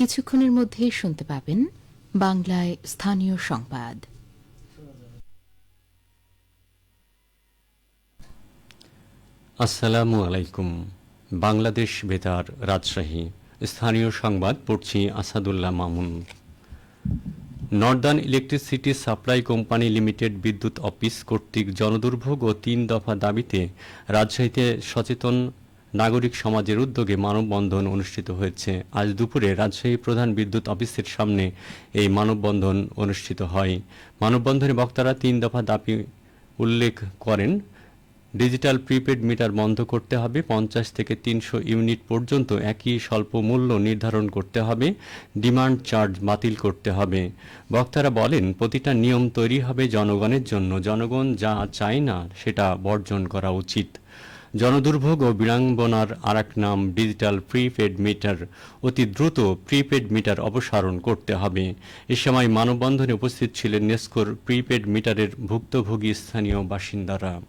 কিছুক্ষণের মধ্যে শুনতে পাবেন বাংলায় স্থানীয় সংবাদ। আসসালামু আলাইকুম। বাংলাদেশ বেতার রাজশাহী। স্থানীয় সংবাদ পড়ছি Asadullah Mamun. Northern electricity supply company limited বিদ্যুৎ অফিস কর্তৃক জনদুর্ভোগ ও তিন দফা দাবিতে রাজশাহীতে সচেতন নাগরিক সমাজের উদ্যোগে মানববন্ধন অনুষ্ঠিত হয়েছে। আজ দুপুরে রাজশাহী প্রধান বিদ্যুৎ অফিসের সামনে এই মানববন্ধন অনুষ্ঠিত হয়। মানববন্ধনে বক্তারা তিন দফা দাবি উল্লেখ করেন, ডিজিটাল প্রিপেড মিটার বন্ধ করতে হবে, পঞ্চাশ থেকে তিনশো ইউনিট পর্যন্ত একই স্বল্প মূল্য নির্ধারণ করতে হবে, ডিমান্ড চার্জ বাতিল করতে হবে। বক্তারা বলেন, প্রতিটা নিয়ম তৈরি হবে জনগণের জন্য। জনগণ যা চায় না, সেটা বর্জন করা উচিত। জনদুর্ভোগ ও বিড়ম্বনার আরেক নাম ডিজিটাল প্রিপেড মিটার। অতি দ্রুত প্রিপেড মিটার অপসারণ করতে হবে। এ সময় মানববন্ধনে উপস্থিত ছিলেন নেস্কোর প্রিপেড মিটারের ভুক্তভোগী স্থানীয় বাসিন্দারা।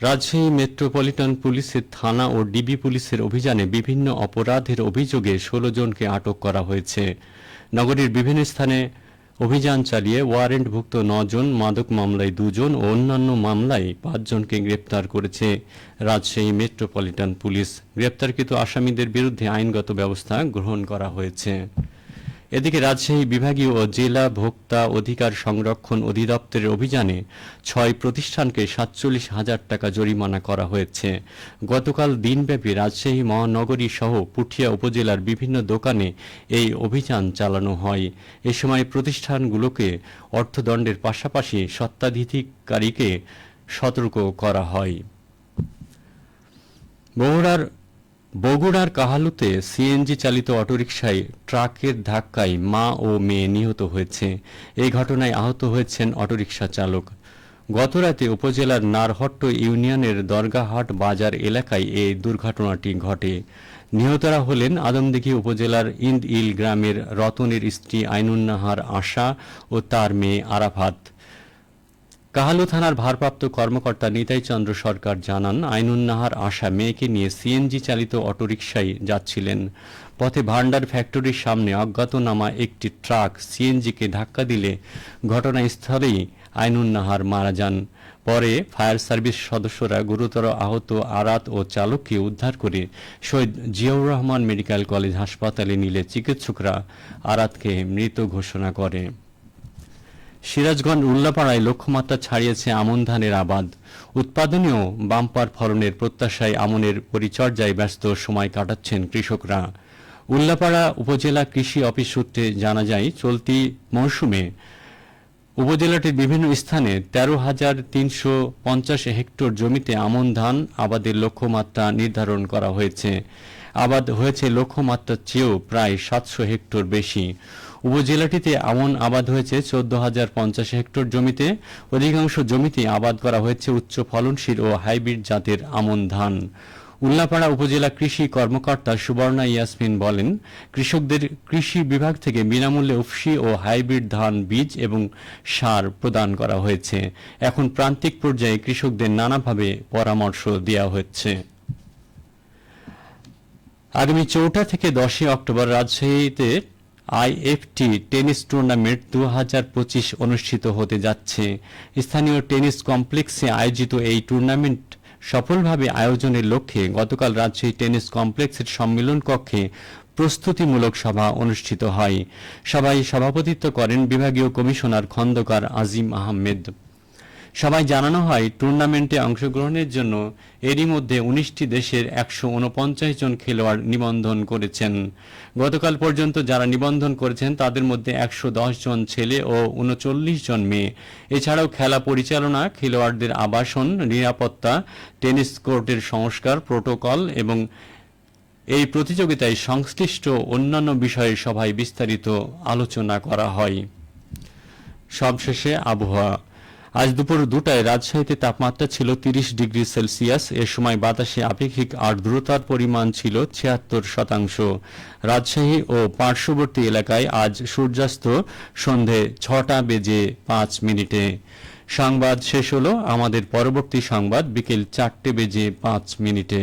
রাজশাহী মেট্রোপলিটন পুলিশের থানা ও ডিবি পুলিশের অভিযানে বিভিন্ন অপরাধের অভিযোগে ষোলো জনকে আটক করা হয়েছে। নগরীর বিভিন্ন স্থানে অভিযান চালিয়ে ওয়ারেন্টভুক্ত নজন মাদক মামলায় দুজন ও অন্যান্য মামলায় পাঁচজনকে গ্রেপ্তার করেছে। Rajshahi metropolitan police. গ্রেপ্তারকৃত আসামিদের বিরুদ্ধে আইনগত ব্যবস্থা গ্রহণ করা হয়েছে। এদিকে রাজশাহী বিভাগীয় ও জেলা ভোক্তা অধিকার সংরক্ষণ অধিদপ্তরের অভিযানে ছয় প্রতিষ্ঠানকে সাতচল্লিশ হাজার টাকা জরিমানা করা হয়েছে। গতকাল দিনব্যাপী রাজশাহী মহানগরী সহ পুঠিয়া উপজেলার বিভিন্ন দোকানে এই অভিযান চালানো হয়। এ সময় প্রতিষ্ঠানগুলোকে অর্থদণ্ডের পাশাপাশি সত্ত্বাধিকারীকে সতর্ক করা হয়। বগুড়ার বগুড়ার কাহালুতে সিএনজি চালিত অটোরিকশায় ট্রাকের ধাক্কায় মা ও মেয়ে নিহত হয়েছে। এই ঘটনায় আহত হয়েছেন অটোরিকশা চালক। গতরাতে উপজেলার নারহট্ট ইউনিয়নের দরগাহাট বাজার এলাকায় এই দুর্ঘটনাটি ঘটে। নিহতরা হলেন আদমদিঘি উপজেলার ইন্দ ইল গ্রামের রতনের স্ত্রী আইনুন্নাহার আশা ও তার মেয়ে আরাফাত। কাহালু থানার ভারপ্রাপ্ত কর্মকর্তা নিতাই চন্দ্র সরকার জানান, আইনুন্নাহার আশা মেয়েকে নিয়ে সিএনজি চালিত অটোরিকশায় যাচ্ছিলেন। পথে ভান্ডার ফ্যাক্টরির সামনে অজ্ঞাতনামা একটি ট্রাক সিএনজিকে ধাক্কা দিলে ঘটনাস্থলেই আইনুন্নাহার মারা যান। পরে ফায়ার সার্ভিস সদস্যরা গুরুতর আহত আরাত ও চালককে উদ্ধার করে শহীদ জিয়াউর রহমান মেডিকেল কলেজ হাসপাতালে নিলে চিকিৎসকরা আরাতকে মৃত ঘোষণা করে। সিরাজগঞ্জ উল্লাপাড়ায় লক্ষ্যমাত্রা ছাড়িয়েছে আমন ধানের আবাদ। উৎপাদনীয় বাম্পার ফলনের প্রত্যাশায় আমনের পরিচর্যায় ব্যস্ত সময় কাটাচ্ছেন কৃষকরা। উল্লাপাড়া উপজেলা কৃষি অফিস সূত্রে জানা যায়, চলতি মৌসুমে উপজেলাটির বিভিন্ন স্থানে তেরো হাজার তিনশো পঞ্চাশ হেক্টর জমিতে আমন ধান আবাদের লক্ষ্যমাত্রা নির্ধারণ করা হয়েছে। আবাদ হয়েছে লক্ষ্যমাত্রার চেয়েও প্রায় সাতশো হেক্টর বেশি। উপজেলাটিতে আমন আবাদ হয়েছে চোদ্দ হাজার পঞ্চাশ হেক্টর জমিতে। অধিকাংশ জমিতে আবাদ করা হয়েছে উচ্চ ফলনশীল ও হাইব্রিড জাতের আমন ধান। উল্লাপাড়া উপজেলা কৃষি কর্মকর্তা সুবর্ণা ইয়াসমিন বলেন, কৃষকদের কৃষি বিভাগ থেকে বিনামূল্যে উফসি ও হাইব্রিড ধান, বীজ এবং সার প্রদান করা হয়েছে। এখন প্রান্তিক পর্যায়ে কৃষকদের নানাভাবে পরামর্শ দেওয়া হচ্ছে। আগামী চৌঠা থেকে দশই অক্টোবর রাজশাহীতে আইএফটি টেনিস টুর্নামেন্ট দু হাজার পঁচিশ অনুষ্ঠিত হতে যাচ্ছে। স্থানীয় টেনিস কমপ্লেক্সে আয়োজিত এই টুর্নামেন্ট সফলভাবে আয়োজনের লক্ষ্যে গতকাল রাজশাহী টেনিস কমপ্লেক্সের সম্মেলন কক্ষে প্রস্তুতিমূলক সভা অনুষ্ঠিত হয়। সভায় সভাপতিত্ব করেন বিভাগীয় কমিশনার খন্দকার আজিম আহমেদ। সবাই জানানো হয়, টুর্নামেন্টে অংশগ্রহণের জন্য এরই মধ্যে উনিশটি দেশের একশো উনপঞ্চাশ জন খেলোয়াড় নিবন্ধন করেছেন। গতকাল পর্যন্ত যারা নিবন্ধন করেছেন, তাদের মধ্যে একশো দশ জন ছেলে ও উনচল্লিশ জন মেয়ে। এছাড়াও খেলা পরিচালনা, খেলোয়াড়দের আবাসন, নিরাপত্তা, টেনিস কোর্টের সংস্কার, প্রোটোকল এবং এই প্রতিযোগিতায় সংশ্লিষ্ট অন্যান্য বিষয়ে সভায় বিস্তারিত আলোচনা করা হয়। সবশেষে আবহাওয়া। আজ দুপুর দুটায় রাজশাহীতে তাপমাত্রা ছিল তিরিশ ডিগ্রি সেলসিয়াস। এ সময় বাতাসে আপেক্ষিক আর্দ্রতার পরিমাণ ছিল ছিয়াত্তর শতাংশ। রাজশাহী ও পার্শ্ববর্তী এলাকায় আজ সূর্যাস্ত সন্ধে ছটা বেজে পাঁচ মিনিটে। সংবাদ শেষ হলো। আমাদের পরবর্তী সংবাদ বিকেল চারটে বেজে পাঁচ মিনিটে।